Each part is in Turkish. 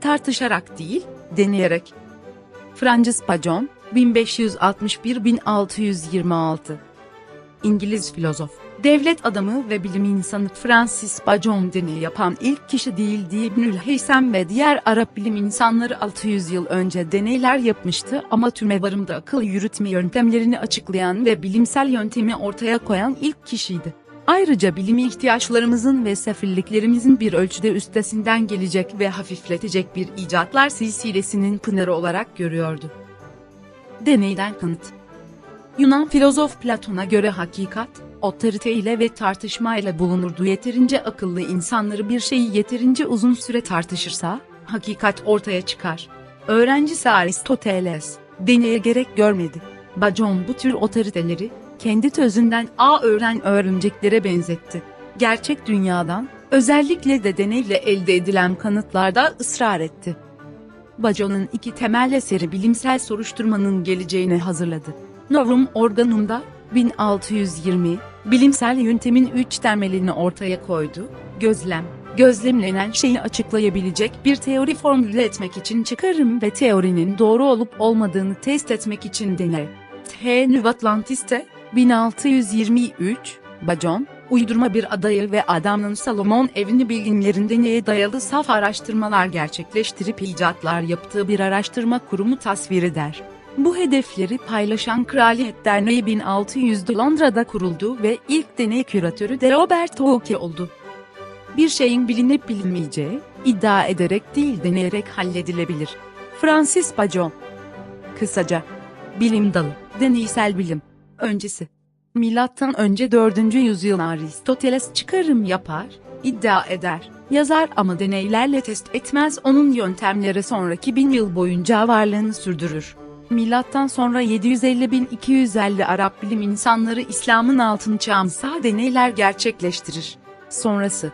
Tartışarak değil, deneyerek. Francis Bacon, 1561-1626 İngiliz filozof, devlet adamı ve bilim insanı Francis Bacon deneyi yapan ilk kişi değildi. İbnül Heysem ve diğer Arap bilim insanları 600 yıl önce deneyler yapmıştı ama tümevarımda akıl yürütme yöntemlerini açıklayan ve bilimsel yöntemi ortaya koyan ilk kişiydi. Ayrıca bilimi ihtiyaçlarımızın ve sefilliklerimizin bir ölçüde üstesinden gelecek ve hafifletecek bir icatlar silsilesinin pınarı olarak görüyordu. Deneyden kanıt Yunan filozof Platon'a göre hakikat, otorite ile ve tartışma ile bulunurdu. Yeterince akıllı insanları bir şeyi yeterince uzun süre tartışırsa, hakikat ortaya çıkar. Öğrencisi Aristoteles, deneye gerek görmedi. Bacon bu tür otoriteleri, kendi tözünden A öğren örümceklere benzetti. Gerçek dünyadan, özellikle de deneyle elde edilen kanıtlarda ısrar etti. Bacon'un iki temel eseri bilimsel soruşturmanın geleceğini hazırladı. Novum Organum'da 1620 bilimsel yöntemin üç temelini ortaya koydu. Gözlem, gözlemlenen şeyi açıklayabilecek bir teori formüle etmek için çıkarım ve teorinin doğru olup olmadığını test etmek için deney. T. New Atlantis'te 1623 Bacon, uydurma bir adayı ve adamın Salomon evini bilginlerinde neye dayalı saf araştırmalar gerçekleştirip icatlar yaptığı bir araştırma kurumu tasvir eder. Bu hedefleri paylaşan Kraliyet Derneği 1600'de Londra'da kuruldu ve ilk deney küratörü de Robert Hooke oldu. Bir şeyin bilinip bilinmeyeceği, iddia ederek değil deneyerek halledilebilir. Francis Bacon Kısaca, bilim dalı, deneysel bilim, öncesi. Milattan önce 4. yüzyıl Aristoteles çıkarım yapar, iddia eder, yazar ama deneylerle test etmez onun yöntemleri sonraki bin yıl boyunca varlığını sürdürür. Milattan sonra 750-1250 Arap bilim insanları İslam'ın altın çağımsa deneyler gerçekleştirir. Sonrası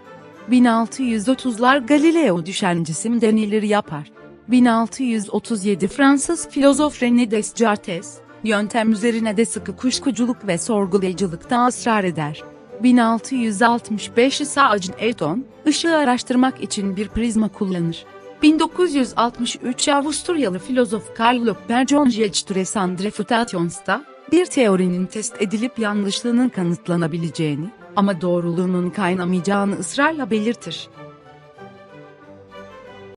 1630'lar Galileo düşüncesi deneyleri yapar. 1637 Fransız filozof René Descartes, yöntem üzerine de sıkı kuşkuculuk ve sorgulayıcılıkta ısrar eder. 1665 Sir Newton, ışığı araştırmak için bir prizma kullanır. 1963 Avusturyalı filozof Karl Popper John Jetures and Refutations'ta, bir teorinin test edilip yanlışlığının kanıtlanabileceğini ama doğruluğunun kaynamayacağını ısrarla belirtir.